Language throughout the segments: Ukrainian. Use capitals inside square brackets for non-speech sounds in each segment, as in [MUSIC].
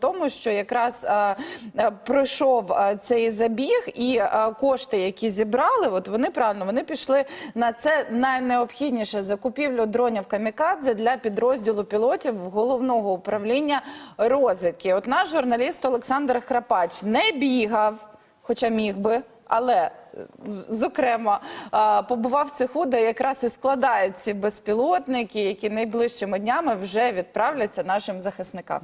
тому, що якраз е, е, пройшов е, цей забіг, і кошти, які зібрали, от вони правильно вони пішли на це найнеобхідніше закупівлю дронів камікадзе для підрозділу пілотів головного управління розвідки. От наш журналіст Олександр Храпач не бігав, хоча міг би, але зокрема побував в цеху, де якраз і складають ці безпілотники, які найближчими днями вже відправляться нашим захисникам.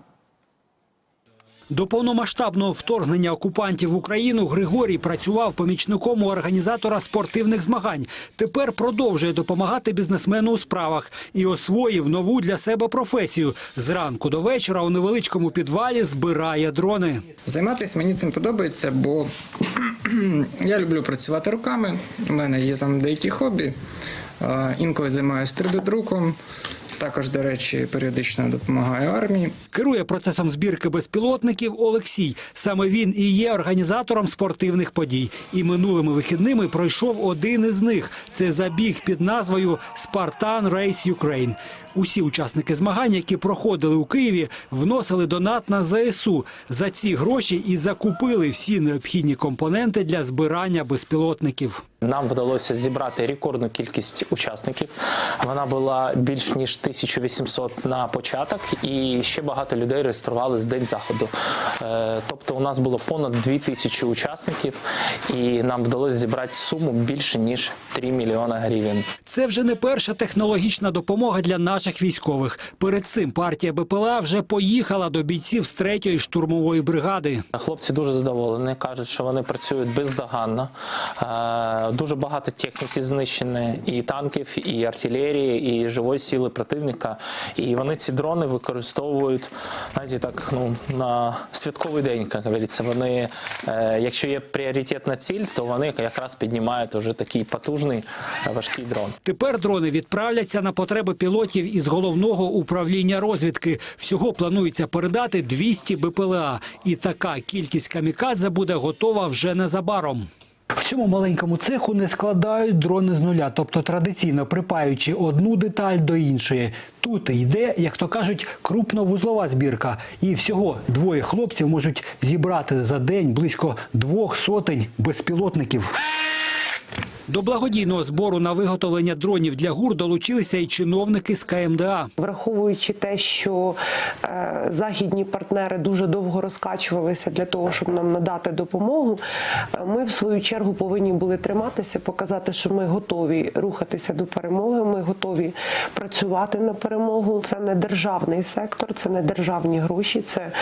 До повномасштабного вторгнення окупантів в Україну Григорій працював помічником у організатора спортивних змагань. Тепер продовжує допомагати бізнесмену у справах і освоїв нову для себе професію. Зранку до вечора у невеличкому підвалі збирає дрони. Займатися мені цим подобається, бо [CLEARS THROAT] я люблю працювати руками. У мене є там деякі хобі. Інколи займаюся 3D-друком. Також, до речі, періодично допомагаю армії. Керує процесом збірки безпілотників Олексій. Саме він і є організатором спортивних подій. І минулими вихідними пройшов один із них. Це забіг під назвою Spartan Race Ukraine. Усі учасники змагань, які проходили у Києві, вносили донат на ЗСУ. За ці гроші і закупили всі необхідні компоненти для збирання безпілотників. Нам вдалося зібрати рекордну кількість учасників. Вона була більш ніж 1800 на початок, і ще багато людей реєстрували з день заходу. Е, Тобто, у нас було понад 2000 учасників, і нам вдалося зібрати суму більше ніж 3 мільйона гривень. Це вже не перша технологічна допомога для наших військових. Перед цим партія БПЛА вже поїхала до бійців з 3-ї штурмової бригади. Хлопці дуже задоволені, кажуть, що вони працюють бездоганно. Дуже багато техніки знищені, і танків, і артилерії, і живої сили противника. І вони ці дрони використовують, знаєте, так ну на святковий день, як говориться. Вони, е, якщо є пріоритетна ціль, то вони якраз піднімають уже такий потужний е, важкий дрон. Тепер дрони відправляться на потреби пілотів із головного управління розвідки. Всього планується передати 200 БПЛА. І така кількість камікадзе буде готова вже незабаром. В цьому маленькому цеху не складають дрони з нуля, тобто традиційно припаючи одну деталь до іншої. Тут йде, як то кажуть, крупновузлова збірка. І всього двоє хлопців можуть зібрати за день близько двох сотень безпілотників. До благодійного збору на виготовлення дронів для ГУР долучилися і чиновники з КМДА. Враховуючи те, що е, західні партнери дуже довго розкачувалися для того, щоб нам надати допомогу, е, ми в свою чергу повинні були триматися, показати, що ми готові рухатися до перемоги. Ми готові працювати на перемогу. Це не державний сектор, це не державні гроші, це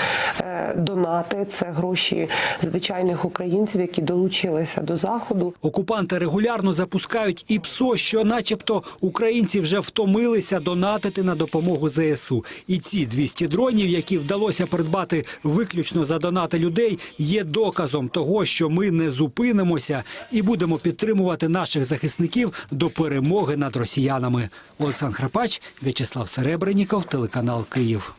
е, донати, це гроші звичайних українців, які долучилися до заходу. Окупанти регулярно запускають і ПСО, що начебто українці вже втомилися донатити на допомогу ЗСУ. І ці 200 дронів, які вдалося придбати виключно за донати людей, є доказом того, що ми не зупинимося і будемо підтримувати наших захисників до перемоги над росіянами. Олександр Храпач, В'ячеслав Серебренніков, телеканал Київ.